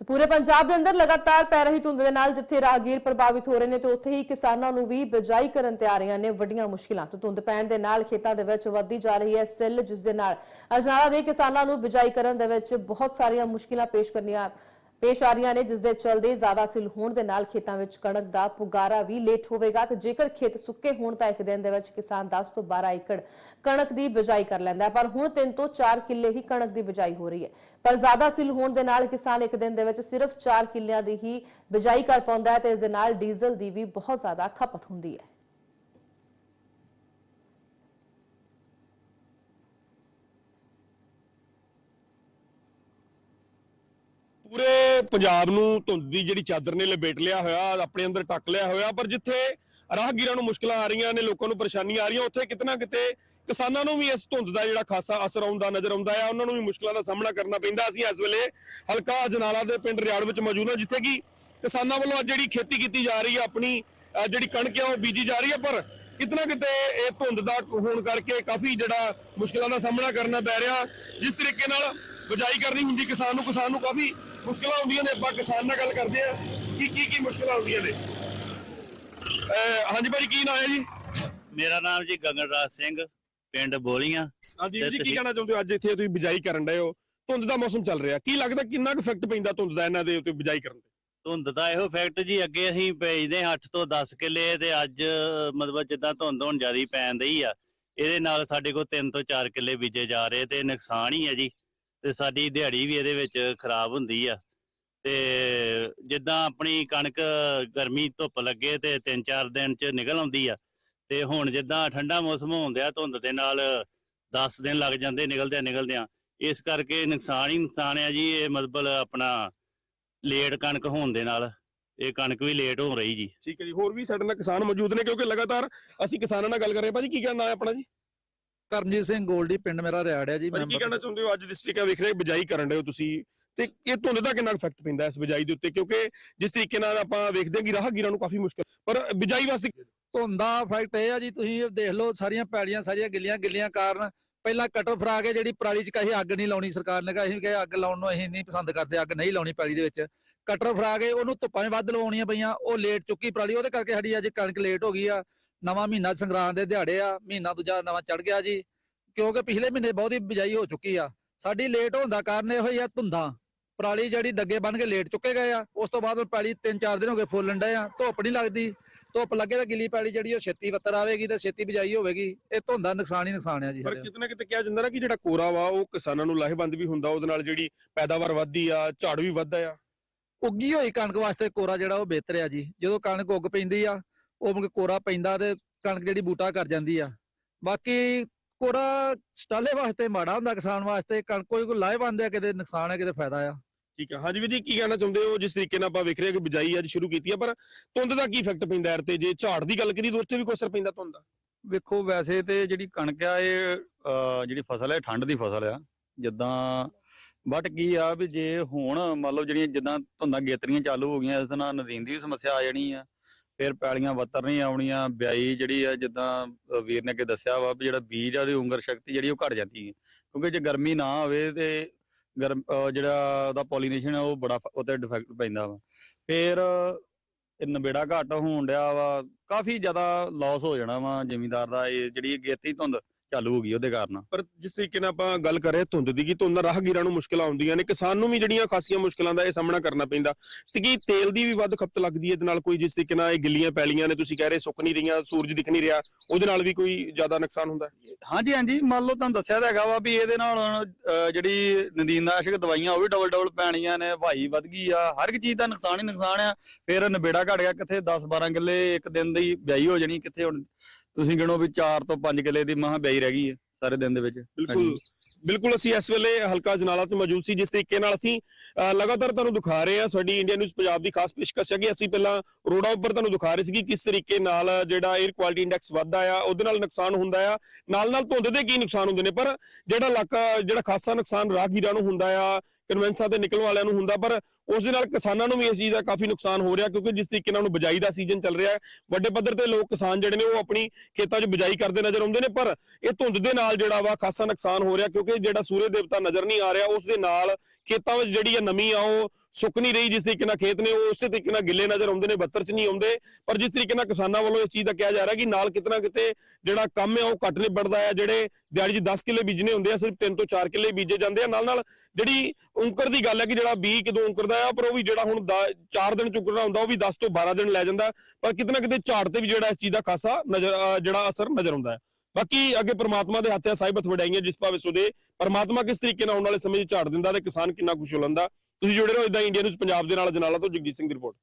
ਸੋ ਪੂਰੇ ਪੰਜਾਬ ਦੇ ਅੰਦਰ ਲਗਾਤਾਰ ਪੈ ਰਹੀ ਧੁੰਦ ਦੇ ਨਾਲ ਜਿੱਥੇ ਰਾਹਗੀਰ ਪ੍ਰਭਾਵਿਤ ਹੋ ਰਹੇ ਨੇ ਤੇ ਉੱਥੇ ਹੀ ਕਿਸਾਨਾਂ ਨੂੰ ਵੀ ਬਿਜਾਈ ਕਰਨ ਤੇ ਆ ਰਹੀਆਂ ਨੇ ਵੱਡੀਆਂ ਮੁਸ਼ਕਿਲਾਂ ਤੋਂ। ਧੁੰਦ ਪੈਣ ਦੇ ਨਾਲ ਖੇਤਾਂ ਦੇ ਵਿੱਚ ਵੱਧਦੀ ਜਾ ਰਹੀ ਹੈ ਸਿੱਲ, ਜਿਸ ਦੇ ਨਾਲ ਅਜਨਾਲਾ ਦੇ ਕਿਸਾਨਾਂ ਨੂੰ ਬਿਜਾਈ ਕਰਨ ਦੇ ਵਿੱਚ ਬਹੁਤ ਸਾਰੀਆਂ ਮੁਸ਼ਕਿਲਾਂ ਪੇਸ਼ ਕਰਨੀਆਂ ਪੇਸ਼ ਆ ਰਹੀਆਂ ਨੇ ਜਿਸ ਦੇ ਚਲਦੇ ਜ਼ਿਆਦਾ ਸਿੱਲ ਹੋਣ ਦੇ ਨਾਲ ਖੇਤਾਂ ਵਿੱਚ ਕਣਕ ਦਾ ਪੁਗਾਰਾ ਵੀ ਲੇਟ ਹੋਵੇਗਾ ਤੇ ਜੇਕਰ ਖੇਤ ਸੁੱਕੇ ਹੋਣ ਤਾਂ ਇੱਕ ਦਿਨ ਦੇ ਵਿੱਚ ਕਿਸਾਨ 10 ਤੋਂ 12 ਏਕੜ ਕਣਕ ਦੀ ਬਿਜਾਈ ਕਰ ਲੈਂਦਾ ਪਰ ਹੁਣ 3 ਤੋਂ 4 ਕਿੱਲੇ ਹੀ ਕਣਕ ਦੀ ਬਿਜਾਈ ਹੋ ਰਹੀ ਹੈ। ਪਰ ਜ਼ਿਆਦਾ ਸਿੱਲ ਹੋਣ ਦੇ ਨਾਲ ਕਿਸਾਨ ਇੱਕ ਦਿਨ ਦੇ ਵਿੱਚ ਸਿਰਫ 4 ਕਿੱਲਿਆਂ ਦੀ ਹੀ ਬਿਜਾਈ ਕਰ ਪਾਉਂਦਾ ਹੈ ਤੇ ਇਸ ਦੇ ਨਾਲ ਡੀਜ਼ਲ ਦੀ ਵੀ ਬਹੁਤ ਜ਼ਿਆਦਾ ਖਪਤ ਹੁੰਦੀ ਹੈ ਪੂਰੇ ਪੰਜਾਬ ਨੂੰ ਧੁੰਦ ਦੀ ਜਿਹੜੀ ਚਾਦਰ ਨੇ ਲਪੇਟ ਲਿਆ ਹੋਇਆ, ਆਪਣੇ ਅੰਦਰ ਟੱਕ ਲਿਆ ਹੋਇਆ, ਪਰ ਜਿੱਥੇ ਰਾਹਗੀਰਾਂ ਨੂੰ ਮੁਸ਼ਕਲਾਂ ਆ ਰਹੀਆਂ ਨੇ, ਲੋਕਾਂ ਨੂੰ ਪਰੇਸ਼ਾਨੀਆਂ ਆ ਰਹੀਆਂ, ਉੱਥੇ ਕਿਤਨਾ ਕਿਤੇ ਕਿਸਾਨਾਂ ਨੂੰ ਵੀ ਇਸ ਧੁੰਦ ਦਾ ਜਿਹੜਾ ਖਾਸਾ ਅਸਰ ਆਉਂਦਾ ਨਜ਼ਰ ਆਉਂਦਾ ਆ, ਉਹਨਾਂ ਨੂੰ ਵੀ ਮੁਸ਼ਕਲਾਂ ਦਾ ਸਾਹਮਣਾ ਕਰਨਾ ਪੈਂਦਾ। ਅਸੀਂ ਇਸ ਵੇਲੇ ਹਲਕਾ ਅਜਨਾਲਾ ਦੇ ਪਿੰਡ ਰਿਆੜ ਵਿੱਚ ਮੌਜੂਦ ਹਾਂ, ਜਿੱਥੇ ਕਿ ਕਿਸਾਨਾਂ ਵੱਲੋਂ ਅੱਜ ਜਿਹੜੀ ਖੇਤੀ ਕੀਤੀ ਜਾ ਰਹੀ ਹੈ ਆਪਣੀ ਜਿਹੜੀ ਕਣਕ ਹੈ ਉਹ ਬੀਜੀ ਜਾ ਰਹੀ ਹੈ ਪਰ ਕਿਤਨਾ ਕਿਤੇ ਇਹ ਧੁੰਦ ਦਾ ਹੋਣ ਕਰਕੇ ਕਾਫੀ ਜਿਹੜਾ ਮੁਸ਼ਕਲਾਂ ਦਾ ਸਾਹਮਣਾ ਕਰਨਾ ਪੈ ਰਿਹਾ। ਜਿਸ ਤਰੀਕੇ ਨਾਲ ਬਿਜਾਈ ਕਰਨੀ ਹੁੰਦੀ, ਕਿਸਾਨ ਨੂੰ ਕਿਸਾਨ ਨੂੰ ਕਾਫੀ ਮੁਸ਼ਕਲਾਂ ਆਉਂਦੀਆਂ ਨੇ ਆਪਾਂ ਕਿਸਾਨ ਨਾਲ ਗੱਲ ਕਰਦੇ ਆ ਕੀ ਕੀ ਕੀ ਮੁਸ਼ਕਲਾਂ ਆਉਂਦੀਆਂ ਨੇ। ਹਾਂਜੀ ਭਾਜੀ ਕੀ ਨਾਮ ਹੈ ਜੀ? ਮੇਰਾ ਨਾਮ ਜੀ ਗਗਨਰਾਜ ਸਿੰਘ ਪਿੰਡ ਬੋਲੀਆਂ। ਹਾਂਜੀ ਜੀ ਕੀ ਕਹਿਣਾ ਚਾਹੁੰਦੇ ਹੋ? ਅੱਜ ਇੱਥੇ ਤੁਸੀਂ ਬਿਜਾਈ ਕਰਨ ਡਏ ਹੋ। ਧੁੰਦ ਦਾ ਮੌਸਮ ਚੱਲ ਰਿਹਾ। ਕੀ ਲੱਗਦਾ ਕਿੰਨਾ ਕੁ ਇਫੈਕਟ ਪੈਂਦਾ ਧੁੰਦ ਦਾ ਇਹਨਾਂ ਦੇ ਉੱਤੇ ਬਿਜਾਈ ਕਰਨ ਤੇ? ਧੁੰਦ ਦਾ ਇਹੋ ਫੈਕਟ ਜੀ ਅੱਗੇ ਅਸੀਂ ਭੇਜਦੇ 8 ਤੋਂ 10 ਕਿੱਲੇ ਤੇ ਅੱਜ ਮਤਲਬ ਜਿੱਦਾਂ ਧੁੰਦ ਹੁਣ ਜ਼ਿਆਦਾ ਪੈਣ ਦਈ ਆ ਇਹਦੇ ਨਾਲ ਸਾਡੇ ਕੋਲ 3 ਤੋਂ 4 ਕਿੱਲੇ ਬੀਜੇ ਜਾ ਰਹੇ ਤੇ ਨੁਕਸਾਨ ਹੀ ਆ ਜੀ। ਤੇ ਸਾਡੀ ਦਿਹਾੜੀ ਵੀ ਇਹਦੇ ਵਿੱਚ ਖਰਾਬ ਹੁੰਦੀ ਆ। ਤੇ ਜਿੱਦਾਂ ਆਪਣੀ ਕਣਕ ਗਰਮੀ ਧੁੱਪ ਲੱਗੇ ਤੇ 3-4 ਦਿਨ ਚ ਨਿਕਲ ਆਉਂਦੀ ਆ, ਤੇ ਹੁਣ ਜਿੱਦਾਂ ਠੰਡਾ ਮੌਸਮ ਹੁੰਦਿਆ ਧੁੰਦ ਦੇ ਨਾਲ 10 ਦਿਨ ਲੱਗ ਜਾਂਦੇ ਨਿਕਲਦਿਆਂ ਨਿਕਲਦਿਆਂ, ਇਸ ਕਰਕੇ ਨੁਕਸਾਨ ਹੀ ਨੁਕਸਾਨ ਆ ਜੀ, ਇਹ ਮਤਲਬ ਆਪਣਾ ਲੇਟ ਕਣਕ ਹੋਣ ਦੇ ਨਾਲ, ਇਹ ਕਣਕ ਵੀ ਲੇਟ ਹੋ ਰਹੀ ਜੀ। ਠੀਕ ਹੈ ਜੀ, ਹੋਰ ਵੀ ਸਾਡੇ ਨਾਲ ਕਿਸਾਨ ਮੌਜੂਦ ਨੇ ਕਿਉਂਕਿ ਲਗਾਤਾਰ ਅਸੀਂ ਕਿਸਾਨਾਂ ਨਾਲ ਗੱਲ ਕਰ ਰਹੇ ਹਾਂ। ਭਾਜੀ, ਕੀ ਕਹਿਣਾ ਹੈ ਆਪਣਾ ਜੀ? ਕਰਮਜੀਤ ਸਿੰਘ ਗੋਲਡੀ ਪਿੰਡ ਮੇਰਾ ਰਿਆੜ ਹੈ ਜੀ ਭਾਜੀ ਕੀ ਕਹਿਣਾ ਚਾਹੁੰਦੇ ਹੋ? ਅੱਜ ਨਾਲ ਵੇਖ ਰਹੇ ਬਿਜਾਈ ਕਰਨ ਡਏ ਹੋ ਤੁਸੀਂ ਤੇ ਇਹ ਧੁੰਦ ਦਾ ਕਿੰਨਾ ਇਫੈਕਟ ਪੈਂਦਾ ਇਸ ਬਿਜਾਈ ਦੇ ਉੱਤੇ? ਕਿਉਂਕਿ ਜਿਸ ਤਰੀਕੇ ਨਾਲ ਆਪਾਂ ਵੇਖਦੇ ਹਾਂ ਕਿ ਰਾਹਗੀਰਾਂ ਨੂੰ ਕਾਫੀ ਮੁਸ਼ਕਲ ਪਰ ਬਿਜਾਈ ਵਾਸਤੇ ਧੁੰਦ ਦਾ ਫੈਕਟ ਇਹ ਆ ਜੀ ਤੁਸੀਂ ਦੇਖ ਲਓ ਸਾਰੀਆਂ ਪੈੜੀਆਂ ਸਾਰੀਆਂ ਗਿੱਲੀਆਂ ਗਿੱਲੀਆਂ ਕਾਰਨ ਪਹਿਲਾਂ ਕਟਰ ਫਰਾ ਕੇ ਜਿਹੜੀ ਪਰਾਲੀ 'ਚ ਕਹੀ ਅੱਗ ਨਹੀਂ ਲਾਉਣੀ ਸਰਕਾਰ ਨੇ ਕਿਹਾ ਕਿ ਅੱਗ ਲਾਉਣ ਨੂੰ ਅਸੀਂ ਨਹੀਂ ਪਸੰਦ ਕਰਦੇ ਅੱਗ ਨਹੀਂ ਲਾਉਣੀ ਪੈਲੀ ਦੇ ਵਿੱਚ। ਕਟਰ ਫਰਾ ਕੇ ਉਹਨੂੰ ਧੁੱਪਾਂ 'ਚ ਵੱਧ ਲਵਾਉਣੀਆਂ ਪਈਆਂ ਉਹ ਲੇਟ ਚੁੱਕੀ ਪਰਾਲੀ ਉਹਦੇ ਕਰਕੇ ਸਾਡੀ ਅੱਜ ਕਣਕ ਲੇਟ ਹੋ ਗਈ ਆ। ਨਵਾਂ ਮਹੀਨਾ ਸੰਗਰਾਂਦ ਦੇ ਦਿਹਾੜੇ ਆ ਮਹੀਨਾ ਦੂਜਾ ਨਵਾਂ ਚੜ ਗਿਆ ਜੀ ਕਿਉਂਕਿ ਪਿਛਲੇ ਮਹੀਨੇ ਬਹੁਤੀ ਬਿਜਾਈ ਹੋ ਚੁੱਕੀ ਆ। ਸਾਡੀ ਲੇਟ ਹੋਣ ਦਾ ਕਾਰਨ ਇਹੋ ਹੀ ਆ ਧੁੰਦਾਂ। ਪਰਾਲੀ ਜਿਹੜੀ ਡੱਗੇ ਬਣ ਕੇ ਲੇਟ ਚੁੱਕੇ ਗਏ ਆ ਉਸ ਤੋਂ ਬਾਅਦ ਪੈਲੀ 3-4 ਦਿਨ ਹੋ ਗਏ ਫੁੱਲਣ ਡਏ ਆ ਧੁੱਪ ਨਹੀਂ ਲੱਗਦੀ। ਧੁੱਪ ਲੱਗੇ ਤਾਂ ਗਿੱਲੀ ਪੈਲੀ ਜਿਹੜੀ ਉਹ ਛੇਤੀ ਵੱਤਰ ਆਵੇਗੀ ਤੇ ਛੇਤੀ ਬਿਜਾਈ ਹੋਵੇਗੀ। ਇਹ ਧੁੰਦਾ ਨੁਕਸਾਨ ਹੀ ਨੁਕਸਾਨ ਆ ਜੀ ਪਰ। ਕਿਤੇ ਨਾ ਕਿਤੇ ਕਿਹਾ ਜਾਂਦਾ ਨਾ ਕਿ ਜਿਹੜਾ ਕੋਰਾ ਵਾ ਉਹ ਕਿਸਾਨਾਂ ਨੂੰ ਲਾਹੇਵੰਦ ਵੀ ਹੁੰਦਾ ਉਹਦੇ ਨਾਲ ਜਿਹੜੀ ਪੈਦਾਵਾਰ ਵੱਧਦੀ ਆ ਝਾੜ ਵੀ ਵੱਧਦਾ ਆ। ਉੱਗੀ ਹੋਈ ਕਣਕ ਵਾਸਤੇ ਕੋਰਾ ਜਿਹੜਾ ਉਹ ਬਿਹਤਰ ਆ ਜੀ। ਜਦੋਂ ਕਣਕ ਉੱਗ ਪੈਂਦੀ ਆ ਉਹ ਮੁੜ ਕੇ ਕੋਰਾ ਪੈਂਦਾ ਤੇ ਕਣਕ ਜਿਹੜੀ ਬੂਟਾ ਕਰ ਜਾਂਦੀ ਆ। ਬਾਕੀ ਕੋਰਾ ਸਟਾਲੇ ਵਾਸਤੇ ਮਾੜਾ ਹੁੰਦਾ ਕਿਸਾਨ ਵਾਸਤੇ ਕਣਕ ਕੋਈ ਕੋਈ ਲਾਹੇਵੰਦ ਆ ਕਿਤੇ ਨੁਕਸਾਨ ਆ ਕਿਤੇ ਫਾਇਦਾ ਆ। ਠੀਕ ਹੈ ਹਾਂਜੀ ਵੀਰ ਜੀ ਕੀ ਕਹਿਣਾ ਚਾਹੁੰਦੇ ਹੋ? ਜਿਸ ਤਰੀਕੇ ਨਾਲ ਆਪਾਂ ਵੇਖ ਰਹੇ ਹਾਂ ਕਿ ਬਿਜਾਈ ਅੱਜ ਸ਼ੁਰੂ ਕੀਤੀ ਆ ਪਰ ਧੁੰਦ ਦਾ ਕੀ ਇਫੈਕਟ ਪੈਂਦਾ ਯਾਰ ਤੇ ਜੇ ਝਾੜ ਦੀ ਗੱਲ ਕਰੀ ਤਾਂ ਉੱਥੇ ਵੀ ਕੋਈ ਅਸਰ ਪੈਂਦਾ ਧੁੰਦ ਦਾ? ਵੇਖੋ ਵੈਸੇ ਤੇ ਜਿਹੜੀ ਕਣਕ ਆ ਇਹ ਅਹ, ਜਿਹੜੀ ਫਸਲ ਹੈ ਠੰਡ ਦੀ ਫਸਲ ਆ। ਜਿੱਦਾਂ ਬਟ ਕੀ ਆ ਵੀ ਜੇ ਹੁਣ ਮੰਨ ਲਓ ਜਿਹੜੀਆਂ ਜਿੱਦਾਂ ਧੁੰਦਾਂ ਗੇਤਰੀਆਂ ਚਾਲੂ ਹੋ ਗਈਆਂ ਇਸ ਨਾਲ ਨਦੀਨ ਦੀ ਵੀ ਸਮੱਸਿਆ ਆ ਜਾਣੀ ਆ। ਫਿਰ ਪੈਲੀਆਂ ਵੱਤਰ ਨਹੀਂ ਆਉਣੀਆਂ, ਬਿਆਈ ਜਿਹੜੀ ਆ, ਜਿੱਦਾਂ ਵੀਰ ਨੇ ਅੱਗੇ ਦੱਸਿਆ ਵਾ ਵੀ ਜਿਹੜਾ ਬੀਜ ਆ, ਉਹਦੀ ਉਂਗਰ ਸ਼ਕਤੀ ਜਿਹੜੀ ਉਹ ਘਟ ਜਾਂਦੀ ਹੈ। ਕਿਉਂਕਿ ਜੇ ਗਰਮੀ ਨਾ ਹੋਵੇ ਤੇ ਗਰਮ ਜਿਹੜਾ ਉਹਦਾ ਪੋਲੀਨੇਸ਼ਨ ਆ, ਉਹ ਬੜਾ ਫ- ਉਹਤੇ ਡਿਫੈਕਟ ਪੈਂਦਾ ਵਾ। ਫਿਰ ਇਹ ਨਬੇੜਾ ਘੱਟ ਹੋਣ ਡਿਆ ਵਾ, ਕਾਫੀ ਜ਼ਿਆਦਾ ਲਾਸ ਹੋ ਜਾਣਾ ਵਾ, ਜ਼ਿਮੀਂਦਾਰ ਦਾ, ਇਹ ਜਿਹੜੀ ਗੇਤੀ ਧੁੰਦ ਚਾਲੂ ਹੋ ਗਈ ਉਹਦੇ ਕਾਰਨ। ਪਰ ਜਿਸ ਤਰੀਕੇ ਨਾਲ ਆਪਾਂ ਗੱਲ ਕਰ ਰਹੇ ਧੁੰਦ ਦੀ ਕਿ ਧੁੰਦ ਨਾਲ ਰਾਹਗੀਰਾਂ ਨੂੰ ਮੁਸ਼ਕਲਾਂ ਆਉਂਦੀਆਂ ਨੇ ਕਿਸਾਨ ਨੂੰ ਵੀ ਜਿਹੜੀਆਂ ਖਾਸੀਆਂ ਮੁਸ਼ਕਲਾਂ ਦਾ ਇਹ ਸਾਹਮਣਾ ਕਰਨਾ ਪੈਂਦਾ। ਤੇ ਕੀ ਤੇਲ ਦੀ ਵੀ ਵੱਧ ਖਪਤ ਲੱਗਦੀ ਹੈ ਇਹਦੇ ਨਾਲ ਕੋਈ ਜਿਸ ਤਰੀਕੇ ਨਾਲ ਇਹ ਗਿੱਲੀਆਂ ਪੈਲੀਆਂ ਨੇ ਤੁਸੀਂ ਕਹਿ ਰਹੇ ਸੁੱਕ ਨਹੀਂ ਰਹੀਆਂ ਸੂਰਜ ਦਿਖ ਨਹੀਂ ਰਿਹਾ ਉਹਦੇ ਨਾਲ ਵੀ ਕੋਈ ਜ਼ਿਆਦਾ ਨੁਕਸਾਨ ਹੁੰਦਾ? ਹਾਂਜੀ ਹਾਂਜੀ। ਮੰਨ ਲਓ ਤੁਹਾਨੂੰ ਦੱਸਿਆ ਤਾਂ ਹੈਗਾ ਵਾ ਵੀ ਇਹਦੇ ਨਾਲ ਹੁਣ, ਅਹ, ਜਿਹੜੀ ਨਦੀਨਨਾਸ਼ਕ ਦਵਾਈਆਂ ਉਹ ਵੀ ਡਬਲ ਡਬਲ ਪੈਣੀਆਂ ਨੇ ਭਾਈ ਵੱਧ ਗਈ ਆ। ਹਰ ਇੱਕ ਚੀਜ਼ ਦਾ ਨੁਕਸਾਨ ਹੀ ਨੁਕਸਾਨ ਆ। ਫਿਰ ਨਬੇੜਾ ਘਟ ਗਿਆ ਕਿੱਥੇ 10 12 ਕਿੱਲੇ ਇੱਕ ਦਿਨ ਦੀ ਬਿਆਈ ਹੋ ਜਾਣੀ ਕਿੱਥੇ ਹੁਣ ਤੁਸੀਂ ਗਿਣੋ ਵੀ 4 ਤੋਂ 5 ਕਿੱਲੇ ਦੀ ਮਹਾ ਬਿਆਈ ਰਹਿ ਗਈ ਹੈ ਸਾਰੇ ਦਿਨ ਦੇ ਵਿੱਚ। ਬਿਲਕੁਲ ਬਿਲਕੁਲ ਅਸੀਂ ਇਸ ਵੇਲੇ ਹਲਕਾ ਜਨਾਲਾ ਤੇ ਮੌਜੂਦ ਸੀ ਜਿਸ ਤਰੀਕੇ ਨਾਲ ਅਸੀਂ ਲਗਾਤਾਰ ਤੁਹਾਨੂੰ ਦਿਖਾ ਰਹੇ ਹਾਂ ਸਾਡੀ ਇੰਡੀਆ ਨਿਊਜ਼ ਪੰਜਾਬ ਦੀ ਖਾਸ ਪੇਸ਼ਕਸ਼ ਹੈ ਕਿ ਅਸੀਂ ਪਹਿਲਾਂ ਰੋਡਾਂ ਉੱਪਰ ਤੁਹਾਨੂੰ ਦਿਖਾ ਰਹੇ ਸੀ ਕਿ ਕਿਸ ਤਰੀਕੇ ਨਾਲ ਜਿਹੜਾ 에ਅਰ ਕੁਆਲਿਟੀ ਇੰਡੈਕਸ ਵੱਧਦਾ ਆ ਉਹਦੇ ਨਾਲ ਨੁਕਸਾਨ ਹੁੰਦਾ ਆ। ਨਾਲ ਨਾਲ ਧੁੰਦ ਦੇ ਕੀ ਨੁਕਸਾਨ ਹੁੰਦੇ ਨੇ ਪਰ ਜਿਹੜਾ ਇਲਾਕਾ ਜਿਹੜਾ ਖਾਸਾ ਨੁਕਸਾਨ ਰਾਹਗੀਰਾਂ ਨੂੰ ਹੁੰਦਾ ਆ ਕਨਵੈਂਸਾਂ ਤੇ ਨਿਕਲਣ ਵਾਲਿਆਂ ਨੂੰ ਹੁੰਦਾ ਪਰ ਉਸ ਦੇ ਨਾਲ ਕਿਸਾਨਾਂ ਨੂੰ ਵੀ ਇਸ ਚੀਜ਼ ਦਾ ਕਾਫੀ ਨੁਕਸਾਨ ਹੋ ਰਿਹਾ, ਕਿਉਂਕਿ ਜਿਸ ਤਰੀਕੇ ਨਾਲ ਹੁਣ ਬਿਜਾਈ ਦਾ ਸੀਜ਼ਨ ਚੱਲ ਰਿਹਾ ਵੱਡੇ ਪੱਧਰ ਤੇ ਲੋਕ ਕਿਸਾਨ ਜਿਹੜੇ ਨੇ ਉਹ ਆਪਣੀ ਖੇਤਾਂ 'ਚ ਬਿਜਾਈ ਕਰਦੇ ਨਜ਼ਰ ਆਉਂਦੇ ਨੇ, ਪਰ ਇਹ ਧੁੰਦ ਦੇ ਨਾਲ ਜਿਹੜਾ ਵਾ ਖਾਸਾ ਨੁਕਸਾਨ ਹੋ ਰਿਹਾ, ਕਿਉਂਕਿ ਜਿਹੜਾ ਸੂਰਜ ਦੇਵਤਾ ਨਜ਼ਰ ਨਹੀਂ ਆ ਰਿਹਾ, ਉਸ ਦੇ ਨਾਲ ਖੇਤਾਂ ਵਿੱਚ ਜਿਹੜੀ ਇਹ ਨਮੀ ਆ, ਉਹ ਸੁੱਕ ਨਹੀਂ ਰਹੀ ਜਿਸ ਤਰੀਕੇ ਨਾਲ ਖੇਤ ਨੇ, ਉਹ ਉਸੇ ਤਰੀਕੇ ਨਾਲ ਗਿੱਲੇ ਨਜ਼ਰ ਆਉਂਦੇ ਨੇ, ਬੱਤਰ ਚ ਨਹੀਂ ਆਉਂਦੇ। ਪਰ ਜਿਸ ਤਰੀਕੇ ਨਾਲ ਕਿਸਾਨਾਂ ਵੱਲੋਂ ਇਸ ਚੀਜ਼ ਦਾ ਕਿਹਾ ਜਾ ਰਿਹਾ ਕਿ ਨਾਲ ਕਿਤਨਾ ਕਿਤੇ ਜਿਹੜਾ ਕੰਮ ਹੈ, ਉਹ ਘੱਟ ਨਿਬੜਦਾ ਹੈ। ਜਿਹੜੇ ਦਿਹਾੜੀ 'ਚ 10 ਕਿੱਲੇ ਬੀਜਣੇ ਹੁੰਦੇ ਆ, ਸਿਰਫ 3 ਤੋਂ 4 ਕਿੱਲੇ ਬੀਜੇ ਜਾਂਦੇ ਆ। ਨਾਲ ਨਾਲ ਜਿਹੜੀ ਉਂਕਰ ਦੀ ਗੱਲ ਹੈ ਕਿ ਜਿਹੜਾ ਬੀ ਕਦੋਂ ਉਂਕਰਦਾ ਆ, ਪਰ ਉਹ ਵੀ ਜਿਹੜਾ ਹੁਣ 4 ਦਿਨ ਚੁੱਕਣਾ ਹੁੰਦਾ, ਉਹ ਵੀ 10 ਤੋਂ 12 ਦਿਨ ਲੈ ਜਾਂਦਾ। ਪਰ ਕਿਤੇ ਨਾ ਕਿਤੇ ਝਾੜ ਤੇ ਵੀ ਜਿਹੜਾ ਇਸ ਚੀਜ਼ ਦਾ ਖਾਸਾ ਨਜ਼ਰ ਜਿਹੜਾ ਅਸਰ ਨਜ਼ਰ ਆਉਂਦਾ ਹੈ। ਬਾਕੀ ਅੱਗੇ ਪ੍ਰਮਾਤਮਾ ਦੇ ਹੱਥ ਹੈ ਸਾਹਿਬਤ ਵਡਾਈਆਂ ਜਿਸ ਭਾਵੇਂ ਸੁਦੇ, ਪ੍ਰਮਾਤਮਾ ਕਿਸ ਤਰੀਕੇ ਨਾਲ ਆਉਣ ਵਾਲੇ ਸਮੇਂ 'ਚ ਝਾੜ ਦਿੰਦਾ ਤੇ ਕਿਸਾਨ ਕਿੰਨਾ ਖੁਸ਼ ਹੋ ਲੈਂਦਾ। ਤੁਸੀਂ ਜੁੜੇ ਰਹੋ ਇਦਾਂ ਇੰਡੀਆ ਨਿਊਜ਼ ਪੰਜਾਬ ਦੇ ਨਾਲ ਜਨਾਲਾ ਤੋਂ ਜਗਜੀਤ ਸਿੰਘ ਦੀ ਰਿਪੋਰਟ।